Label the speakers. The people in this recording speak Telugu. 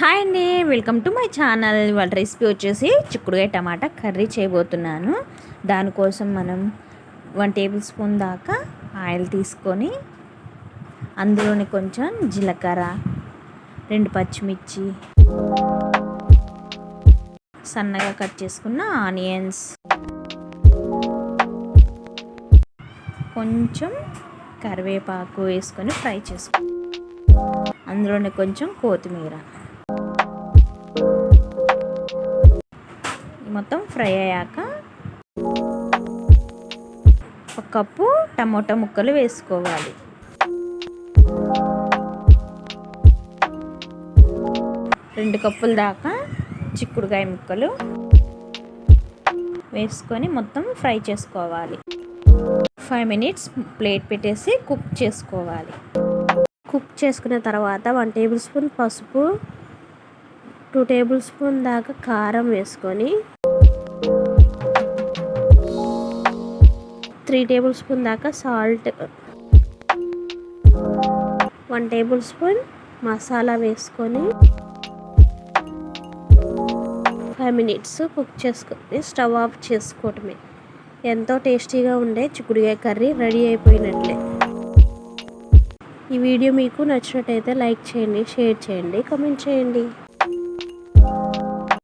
Speaker 1: హాయ్ అండి వెల్కమ్ టు మై ఛానల్. వాళ్ళ రెసిపీ వచ్చేసి చిక్కుడుకాయ టమాటా కర్రీ చేయబోతున్నాను. దానికోసం మనం వన్ టేబుల్ స్పూన్ దాకా ఆయిల్ తీసుకొని అందులోని కొంచెం జీలకర్ర రెండు పచ్చిమిర్చి సన్నగా కట్ చేసుకున్న ఆనియన్స్ కొంచెం కరివేపాకు వేసుకొని ఫ్రై చేసుకు అందులోనే కొంచెం కొత్తిమీర. మొత్తం ఫ్రై అయ్యాక ఒక కప్పు టమోటా ముక్కలు వేసుకోవాలి. రెండు కప్పుల దాకా చిక్కుడుకాయ ముక్కలు వేసుకొని మొత్తం ఫ్రై చేసుకోవాలి. ఫైవ్ మినిట్స్ ప్లేట్ పెట్టేసి కుక్ చేసుకోవాలి. కుక్ చేసుకున్న తర్వాత వన్ టేబుల్ స్పూన్ పసుపు టూ టేబుల్ స్పూన్ దాకా కారం వేసుకొని త్రీ టేబుల్ స్పూన్ దాకా salt one tablespoon masala వేసుకొని ఫైవ్ మినిట్స్ కుక్ చేసుకొని స్టవ్ ఆఫ్ చేసుకోవటమే. ఎంతో టేస్టీగా ఉండే చిక్కుడుకాయ కర్రీ రెడీ అయిపోయినట్లే. ఈ వీడియో మీకు నచ్చినట్టయితే లైక్ చేయండి షేర్ చేయండి కమెంట్ చేయండి.